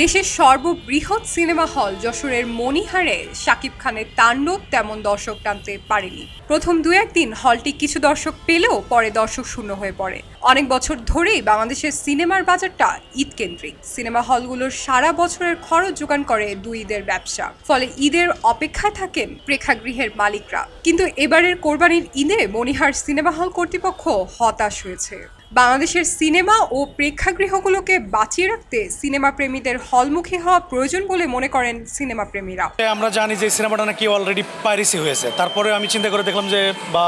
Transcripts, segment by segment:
দেশের সর্ববৃহৎ cinema hall যশোরের মণিহারে শাকিব খানের তাণ্ডব তেমন দর্শক টানতে পারেনি। প্রথম দু একদিন হলটি কিছু দর্শক পেলেও পরে দর্শক শূন্য হয়ে পড়ে। অনেক বছর ধরেই বাংলাদেশের সিনেমার বাজারটা ঈদ কেন্দ্রিক সিনেমা হলগুলোর সারা বছরের খরচ যোগান করে দুই ঈদের ব্যবসা। ফলে ঈদের অপেক্ষায় থাকেন প্রেক্ষাগৃহের মালিকরা। কিন্তু এবারের কোরবানির ঈদে মণিহার সিনেমা হল কর্তৃপক্ষ হতাশ হয়েছে। বাংলাদেশের সিনেমা ও প্রেক্ষাগৃহগুলোকে বাঁচিয়ে রাখতে সিনেমা প্রেমীদের হলমুখী হওয়া প্রয়োজন বলে মনে করেন সিনেমা প্রেমীরা। আমরা জানি যে সিনেমাটা নাকি অলরেডি পাইরেসি হয়েছে। তারপরে আমি চিন্তা করে দেখলাম যে, বা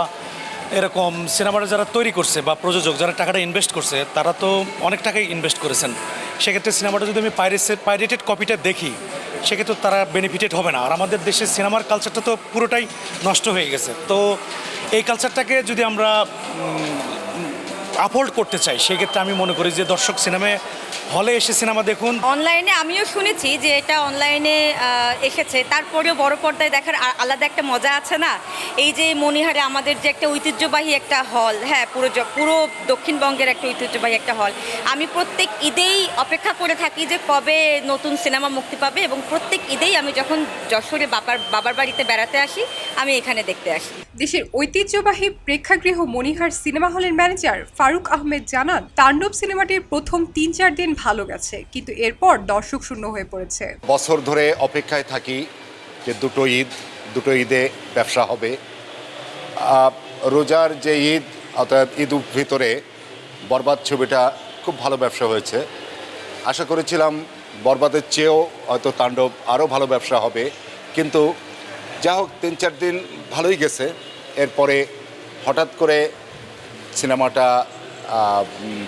এরকম সিনেমাটা যারা তৈরি করছে বা প্রযোজক যারা টাকাটা ইনভেস্ট করছে, তারা তো অনেক টাকাই ইনভেস্ট করেছেন। সেক্ষেত্রে সিনেমাটা যদি আমি পাইরেসে পাইরেটেড কপিটা দেখি, সেক্ষেত্রে তারা বেনিফিটেড হবে না। আর আমাদের দেশের সিনেমার কালচারটা তো পুরোটাই নষ্ট হয়ে গেছে। তো এই কালচারটাকে যদি আমরা আপহোল্ড করতে চাই, সেক্ষেত্রে আমি মনে করি যে দর্শক সিনেমায় হলে এসে সিনেমা দেখুন। অনলাইনে আমিও শুনেছি যে এটা অনলাইনে এসেছে। তারপরেও বড় পর্দায় দেখার আলাদা একটা মজা আছে না? এই যে মনিহারে আমাদের যে একটা ঐতিহ্যবাহী একটা হল হ্যাঁ পুরো পুরো দক্ষিণবঙ্গের একটা ঐতিহ্যবাহী একটা হল আমি প্রত্যেক ঈদেই অপেক্ষা করে থাকি যে কবে নতুন সিনেমা মুক্তি পাবে এবং প্রত্যেক ঈদেই আমি যখন যশোরে বাবার বাবার বাড়িতে বেড়াতে আসি, আমি এখানে দেখতে আসি। দেশের ঐতিহ্যবাহী প্রেক্ষাগৃহ মনিহার সিনেমা হলের ম্যানেজার ফারুক আহমেদ জানান, তাণ্ডব সিনেমাটির প্রথম তিন চার দিন ভালো গেছে, কিন্তু এরপর দর্শক শূন্য হয়ে পড়েছে। বছর ধরে অপেক্ষায় থাকি যে দুটো ঈদ, দুটো ঈদে ব্যবসা হবে। রোজার যে ঈদ, অর্থাৎ ঈদ ভিতরে বরবাদ ছবিটা খুব ভালো ব্যবসা হয়েছে। আশা করেছিলাম বরবাদের চেয়েও হয়তো তাণ্ডব আরও ভালো ব্যবসা হবে, কিন্তু যা হোক তিন চার দিন ভালোই গেছে। এরপরে হঠাৎ করে সিনেমাটা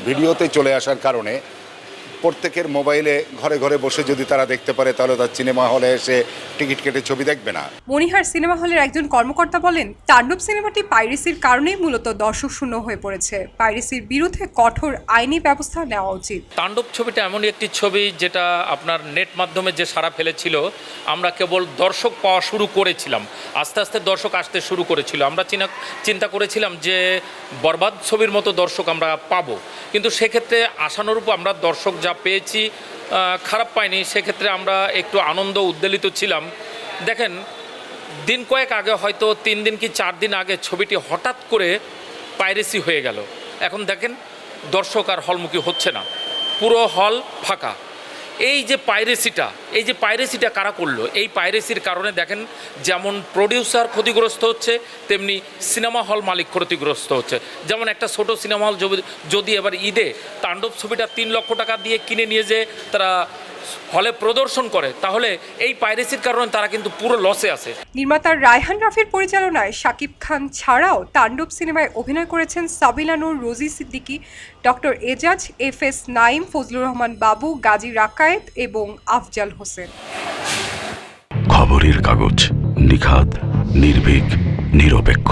ভিডিওতে চলে আসার কারণে প্রত্যেকের মোবাইলে ঘরে ঘরে বসে যদি তারা দেখতে পারে তাহলে তার সিনেমা হলে এসে টিকিট কেটে ছবি দেখবে না। মনিহার সিনেমা হলের একজন কর্মকর্তা বলেন তাণ্ডব সিনেমাটি পাইরেসির কারণেই মূলত দর্শক শূন্য হয়ে পড়েছে। পাইরেসির বিরুদ্ধে কঠোর আইনি ব্যবস্থা নেওয়া উচিত। তাণ্ডব ছবিটা এমনই একটি ছবি যেটা আপনার নেট মাধ্যমে যে সারা ফেলেছিল আমরা কেবল দর্শক পাওয়া শুরু করেছিলাম। আস্তে আস্তে দর্শক আসতে শুরু করেছিল। আমরা চিনা চিন্তা করেছিলাম যে বরবাদ ছবির মতো দর্শক আমরা পাবো। কিন্তু সেক্ষেত্রে আশানুরূপ আমরা দর্শক যা পেয়েছি খারাপ পাইনি, সেক্ষেত্রে আমরা একটু আনন্দ উদ্বেলিত ছিলাম। দেখেন, দিন কয়েক আগে হয়তো তিন দিন কি চার দিন আগে ছবিটি হঠাৎ করে পাইরেসি হয়ে গেল। এখন দেখেন, দর্শক আর হলমুখী হচ্ছে না। পুরো হল ফাঁকা। এই যে পাইরেসিটা, এই যে পাইরেসিটা কারা করল? এই পাইরেসির কারণে দেখেন যেমন প্রডিউসার ক্ষতিগ্রস্ত হচ্ছে, তেমনি সিনেমা হল মালিক ক্ষতিগ্রস্ত হচ্ছে। যেমন একটা ছোট সিনেমা হল যদি- এবার ঈদে তাণ্ডব ছবিটা তিন লক্ষ টাকা দিয়ে কিনে নিয়ে যে তারা হলে প্রদর্শন করে, তাহলে এই পাইরেসির কারণে তারা কিন্তু পুরো লসে আছে। নির্মাতা রায়হান রাফির পরিচালনায় শাকিব খান ছাড়াও তাণ্ডব সিনেমায় অভিনয় করেছেন Sabila Nur Rosy Siddiqui, doctor Ezaz, F S Nayeem Fazlur Rahman Babu, Gazi Rakayet এবং আফজাল হোসেন। খবরের কাগজ নিখাত নির্ভীক নিরপেক্ষ।